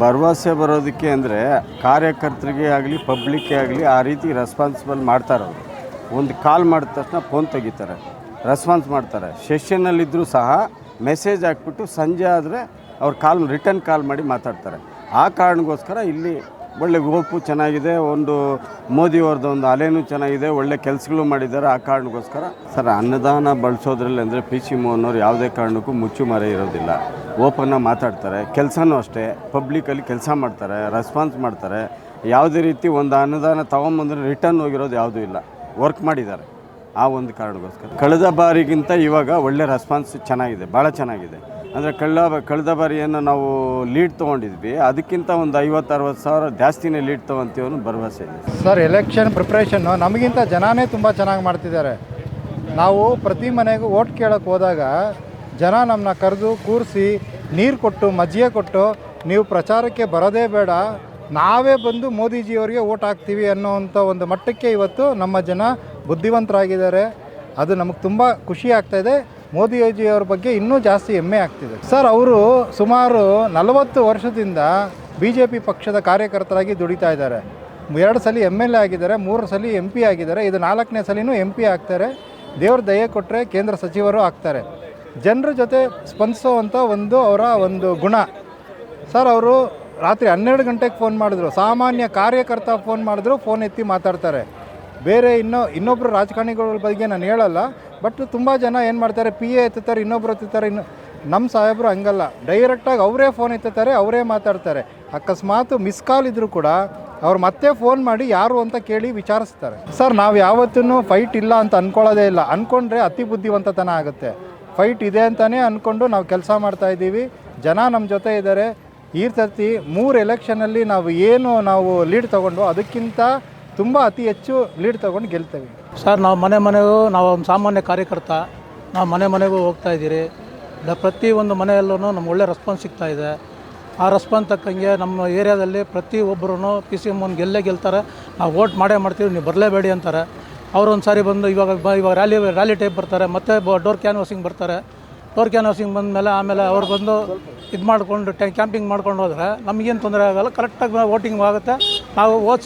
ಭರವಸೆ ಬರೋದಕ್ಕೆ ಅಂದರೆ ಕಾರ್ಯಕರ್ತರಿಗೆ ಆಗಲಿ ಪಬ್ಲಿಕ್ಗೆ ಆಗಲಿ ಆ ರೀತಿ ರೆಸ್ಪಾನ್ಸಿಬಲ್ ಮಾಡ್ತಾರೆ ಅವರು. ಒಂದು ಕಾಲ್ ಮಾಡಿದ ತಕ್ಷಣ ಫೋನ್ ತೆಗಿತಾರೆ. ರೆಸ್ಪಾನ್ಸ್ ಮಾಡ್ತಾರೆ. ಸೆಷನ್ನಲ್ಲಿದ್ದರೂ ಸಹ ಮೆಸೇಜ್ ಹಾಕ್ಬಿಟ್ಟು ಸಂಜೆ ಆದರೆ ಅವ್ರು ಕಾಲ್ ರಿಟರ್ನ್ ಕಾಲ್ ಮಾಡಿ ಮಾತಾಡ್ತಾರೆ. ಆ ಕಾರಣಕ್ಕೋಸ್ಕರ ಇಲ್ಲಿ ಒಳ್ಳೆ ಗೋಪು ಚೆನ್ನಾಗಿದೆ, ಒಂದು ಮೋದಿಯವ್ರದ್ದು ಒಂದು ಅಲೆನೂ ಚೆನ್ನಾಗಿದೆ, ಒಳ್ಳೆ ಕೆಲಸಗಳು ಮಾಡಿದ್ದಾರೆ ಆ ಕಾರಣಕ್ಕೋಸ್ಕರ. ಸರ್, ಅನ್ನದಾನ ಬಳಸೋದ್ರಲ್ಲಿ ಅಂದರೆ ಪಿ ಸಿ ಮೋಹನ್ನವ್ರು ಯಾವುದೇ ಕಾರಣಕ್ಕೂ ಮುಚ್ಚುಮರೆ ಇರೋದಿಲ್ಲ. ಓಪನ್ನಾಗಿ ಮಾತಾಡ್ತಾರೆ, ಕೆಲಸನೂ ಅಷ್ಟೇ. ಪಬ್ಲಿಕಲ್ಲಿ ಕೆಲಸ ಮಾಡ್ತಾರೆ ರೆಸ್ಪಾನ್ಸ್ ಮಾಡ್ತಾರೆ. ಯಾವುದೇ ರೀತಿ ಒಂದು ಅನ್ನದಾನ ತೊಗೊಂಬಂದ್ರೆ ರಿಟರ್ನ್ ಹೋಗಿರೋದು ಯಾವುದೂ ಇಲ್ಲ. ವರ್ಕ್ ಮಾಡಿದ್ದಾರೆ ಆ ಒಂದು ಕಾರಣಕ್ಕೋಸ್ಕರ. ಕಳೆದ ಬಾರಿಗಿಂತ ಇವಾಗ ಒಳ್ಳೆ ರೆಸ್ಪಾನ್ಸ್ ಚೆನ್ನಾಗಿದೆ, ಭಾಳ ಚೆನ್ನಾಗಿದೆ. ಅಂದರೆ ಕಳ್ಳ ಕಳೆದ ಬಾರಿಯನ್ನು ನಾವು ಲೀಡ್ ತೊಗೊಂಡಿದ್ವಿ. ಅದಕ್ಕಿಂತ ಒಂದು ಐವತ್ತು ಅರವತ್ತು ಸಾವಿರ ಜಾಸ್ತಿನೇ ಲೀಡ್ ತೊಗೊಂತೀವಿ ಅನ್ನೋ ಭರವಸೆ ಇದೆ. ಸರ್ ಎಲೆಕ್ಷನ್ ಪ್ರಿಪ್ರೇಷನ್ನು ನಮಗಿಂತ ಜನನೇ ತುಂಬ ಚೆನ್ನಾಗಿ ಮಾಡ್ತಿದ್ದಾರೆ. ನಾವು ಪ್ರತಿ ಮನೆಗೂ ಓಟ್ ಕೇಳೋಕ್ಕೆ ಹೋದಾಗ ಜನ ನಮ್ಮನ್ನ ಕರೆದು ಕೂರಿಸಿ ನೀರು ಕೊಟ್ಟು, ಮಜ್ಜಿಗೆ ಕೊಟ್ಟು, ನೀವು ಪ್ರಚಾರಕ್ಕೆ ಬರೋದೇ ಬೇಡ, ನಾವೇ ಬಂದು ಮೋದಿಜಿಯವರಿಗೆ ಓಟ್ ಹಾಕ್ತೀವಿ ಅನ್ನೋವಂಥ ಒಂದು ಮಟ್ಟಕ್ಕೆ ಇವತ್ತು ನಮ್ಮ ಜನ ಬುದ್ಧಿವಂತರಾಗಿದ್ದಾರೆ. ಅದು ನಮಗೆ ತುಂಬ ಖುಷಿ ಆಗ್ತಾಯಿದೆ ಮೋದಿಜಿಯವ್ರ ಬಗ್ಗೆ ಇನ್ನೂ ಜಾಸ್ತಿ ಹೆಮ್ಮೆ ಆಗ್ತಿದೆ. ಸರ್, ಅವರು ಸುಮಾರು ನಲವತ್ತು ವರ್ಷದಿಂದ ಬಿ ಜೆ ಪಿ ಪಕ್ಷದ ಕಾರ್ಯಕರ್ತರಾಗಿ ದುಡಿತಾ ಇದ್ದಾರೆ. ಎರಡು ಸಲ ಎಂ ಎಲ್ ಎ ಆಗಿದ್ದಾರೆ, ಮೂರು ಸಲ ಎಂ ಪಿ ಆಗಿದ್ದಾರೆ, ಇದು ನಾಲ್ಕನೇ ಸಲಿನೂ ಎಂ ಪಿ ಆಗ್ತಾರೆ. ದೇವ್ರ ದಯೆ ಕೊಟ್ಟರೆ ಕೇಂದ್ರ ಸಚಿವರು ಆಗ್ತಾರೆ. ಜನರ ಜೊತೆ ಸ್ಪಂದಿಸೋವಂಥ ಒಂದು ಅವರ ಒಂದು ಗುಣ. ಸರ್, ಅವರು ರಾತ್ರಿ ಹನ್ನೆರಡು ಗಂಟೆಗೆ ಫೋನ್ ಮಾಡಿದ್ರು, ಸಾಮಾನ್ಯ ಕಾರ್ಯಕರ್ತ ಫೋನ್ ಮಾಡಿದ್ರು, ಫೋನ್ ಎತ್ತಿ ಮಾತಾಡ್ತಾರೆ. ಬೇರೆ ಇನ್ನೂ ಇನ್ನೊಬ್ಬರು ರಾಜಕಾರಣಿಗಳ ಬಗ್ಗೆ ನಾನು ಹೇಳಲ್ಲ ಬಟ್ ತುಂಬ ಜನ ಏನು ಮಾಡ್ತಾರೆ ಪಿ ಎ ಎತ್ತುತ್ತಾರೆ, ಇನ್ನೊಬ್ರು ಎತ್ತುತ್ತಾರೆ, ಇನ್ನು ನಮ್ಮ ಸಾಹೇಬರು ಹಂಗಲ್ಲ. ಡೈರೆಕ್ಟಾಗಿ ಅವರೇ ಫೋನ್ ಎತ್ತುತ್ತಾರೆ, ಅವರೇ ಮಾತಾಡ್ತಾರೆ. ಅಕಸ್ಮಾತ್ ಮಿಸ್ ಕಾಲ್ ಇದ್ದರೂ ಕೂಡ ಅವ್ರು ಮತ್ತೆ ಫೋನ್ ಮಾಡಿ ಯಾರು ಅಂತ ಕೇಳಿ ವಿಚಾರಿಸ್ತಾರೆ. ಸರ್ ನಾವು ಯಾವತ್ತೂ ಫೈಟ್ ಇಲ್ಲ ಅಂತ ಅಂದ್ಕೊಳ್ಳೋದೇ ಇಲ್ಲ. ಅಂದ್ಕೊಂಡ್ರೆ ಅತಿ ಬುದ್ಧಿವಂತತನ ಆಗುತ್ತೆ. ಫೈಟ್ ಇದೆ ಅಂತಲೇ ಅಂದ್ಕೊಂಡು ನಾವು ಕೆಲಸ ಮಾಡ್ತಾ ಇದ್ದೀವಿ. ಜನ ನಮ್ಮ ಜೊತೆ ಇದ್ದಾರೆ. ಈ ಸರ್ತಿ ಮೂರು ಎಲೆಕ್ಷನಲ್ಲಿ ನಾವು ಏನು ನಾವು ಲೀಡ್ ತಗೊಂಡು ಅದಕ್ಕಿಂತ ತುಂಬ ಅತಿ ಹೆಚ್ಚು ಲೀಡ್ ತಗೊಂಡು ಗೆಲ್ತೇವೆ. ಸರ್, ನಾವು ಮನೆ ಮನೆಗೂ, ನಾವು ಸಾಮಾನ್ಯ ಕಾರ್ಯಕರ್ತ, ನಾವು ಮನೆ ಮನೆಗೂ ಹೋಗ್ತಾ ಇದ್ದೀರಿ. ಪ್ರತಿ ಒಂದು ಮನೆಯಲ್ಲೂ ನಮ್ಗೆ ಒಳ್ಳೆ ರೆಸ್ಪಾನ್ಸ್ ಸಿಗ್ತಾ ಇದೆ. ಆ ರೆಸ್ಪಾನ್ಸ್ ತಕ್ಕಂಗೆ ನಮ್ಮ ಏರಿಯಾದಲ್ಲಿ ಪ್ರತಿ ಒಬ್ಬರೂ ಪಿ ಸಿ ಎಂ ಒಂದು ಗೆಲ್ಲೇ ಗೆಲ್ತಾರೆ. ನಾವು ವೋಟ್ ಮಾಡೇ ಮಾಡ್ತೀವಿ, ನೀವು ಬರಲೇಬೇಡಿ ಅಂತಾರೆ. ಅವ್ರು ಒಂದು ಸಾರಿ ಬಂದು ಇವಾಗ ಬ, ಇವಾಗ ರ್ಯಾಲಿ ರ್ಯಾಲಿ ಟೈಪ್ ಬರ್ತಾರೆ, ಮತ್ತೆ ಡೋರ್ ಕ್ಯಾನ್ವಾಸಿಂಗ್ ಬರ್ತಾರೆ. ಡೋರ್ ಕ್ಯಾನ್ವಾಸಿಂಗ್ ಬಂದಮೇಲೆ ಆಮೇಲೆ ಅವ್ರು ಬಂದು ಇದು ಮಾಡಿಕೊಂಡು ಕ್ಯಾಂಪಿಂಗ್ ಮಾಡ್ಕೊಂಡು ಹೋದರೆ ನಮಗೇನು ತೊಂದರೆ ಆಗೋಲ್ಲ ಕರೆಕ್ಟಾಗಿ ವೋಟಿಂಗ್ ಆಗುತ್ತೆ. ನಾವು ಹೋದ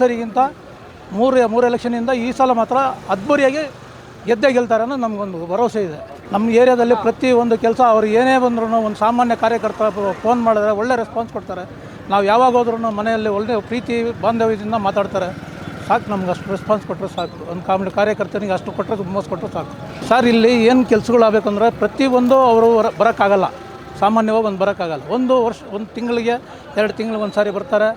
ಮೂರು ಮೂರು ಎಲೆಕ್ಷನಿಂದ ಈ ಸಲ ಮಾತ್ರ ಅದ್ಭುರಿಯಾಗಿ ಗೆದ್ದೇ ಗೆಲ್ತಾರೆ ಅನ್ನೋ ನಮಗೊಂದು ಭರವಸೆ ಇದೆ. ನಮ್ಮ ಏರಿಯಾದಲ್ಲಿ ಪ್ರತಿ ಒಂದು ಕೆಲಸ ಅವ್ರು ಏನೇ ಬಂದ್ರೂ ಒಂದು ಸಾಮಾನ್ಯ ಕಾರ್ಯಕರ್ತ ಫೋನ್ ಮಾಡಿದ್ರೆ ಒಳ್ಳೆ ರೆಸ್ಪಾನ್ಸ್ ಕೊಡ್ತಾರೆ. ನಾವು ಯಾವಾಗ ಹೋದ್ರೂ ಮನೆಯಲ್ಲಿ ಒಳ್ಳೆ ಪ್ರೀತಿ, ಬಾಂಧವ್ಯದಿಂದ ಮಾತಾಡ್ತಾರೆ. ಸಾಕು ನಮ್ಗೆ ಅಷ್ಟು ರೆಸ್ಪಾನ್ಸ್ ಕೊಟ್ಟರೆ ಸಾಕು. ಒಂದು ಕಾಮಿಡಿ ಕಾರ್ಯಕರ್ತನಿಗೆ ಅಷ್ಟು ಕೊಟ್ಟರೆ ತುಂಬ ಕೊಟ್ಟರೆ ಸಾಕು. ಸರ್, ಇಲ್ಲಿ ಏನು ಕೆಲಸಗಳಾಗಬೇಕಂದ್ರೆ ಪ್ರತಿಯೊಂದು ಅವರು ಬರೋಕ್ಕಾಗಲ್ಲ. ಸಾಮಾನ್ಯವಾಗಿ ಒಂದು ಬರೋಕ್ಕಾಗಲ್ಲ. ಒಂದು ವರ್ಷ, ಒಂದು ತಿಂಗಳಿಗೆ, ಎರಡು ತಿಂಗಳಿಗೆ ಒಂದು ಸಾರಿ ಬರ್ತಾರೆ.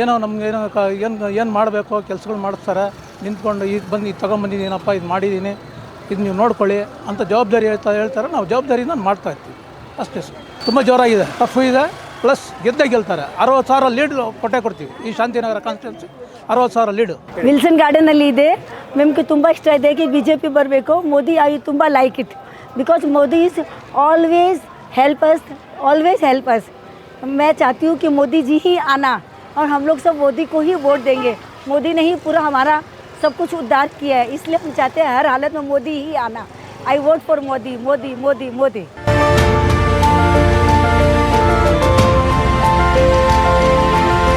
ಏನೋ ನಮ್ಗೆ ಏನೋ ಕ ಏನು ಏನು ಮಾಡಬೇಕು ಕೆಲಸಗಳು ಮಾಡಿಸ್ತಾರೆ ನಿಂತ್ಕೊಂಡು ಈಗ ಬಂದು ಇದು ತೊಗೊಂಬಂದಿದ್ದೀನಪ್ಪ ಇದು ಮಾಡಿದ್ದೀನಿ ಇದು ನೀವು ನೋಡ್ಕೊಳ್ಳಿ ಅಂತ ಜವಾಬ್ದಾರಿ ಹೇಳ್ತಾ ಹೇಳ್ತಾರೆ ನಾವು ಜವಾಬ್ದಾರಿಯಿಂದ ಮಾಡ್ತಾ ಇರ್ತೀವಿ ಅಷ್ಟೇ ಸರ್ ತುಂಬ ಜೋರಾಗಿದೆ ಟಫ್ ಇದೆ ಪ್ಲಸ್ ಗೆದ್ದೇ ಗೆಲ್ತಾರೆ ಅರವತ್ತು ಸಾವಿರ ಲೀಡ್ ಕೊಟ್ಟೆ ಕೊಡ್ತೀವಿ ಈ ಶಾಂತಿನಗರ ಕಾನ್ಸ್ಟಿಟ್ಯೂನ್ಸಿ ಅರವತ್ತು ಸಾವಿರ ಲೀಡು ವಿಲ್ಸನ್ ಗಾರ್ಡನಲ್ಲಿ ಇದೆ ಮೆಮ್ಗೆ ತುಂಬ ಇಷ್ಟ ಇದೆ कि ಬಿ ಜೆ ಪಿ ಬರಬೇಕು ಮೋದಿ ಐ ತುಂಬ like it because Modi is always help us always help us मैं चाहती हूँ कि मोदी जी ही आना और हम लोग सब मोदी को ही वोट देंगे। मोदी ने ही पूरा हमारा सब कुछ उद्धार किया है। इसलिए हम चाहते हैं हर हालत में मोदी ही आना। I vote for Modi Modi Modi Modi.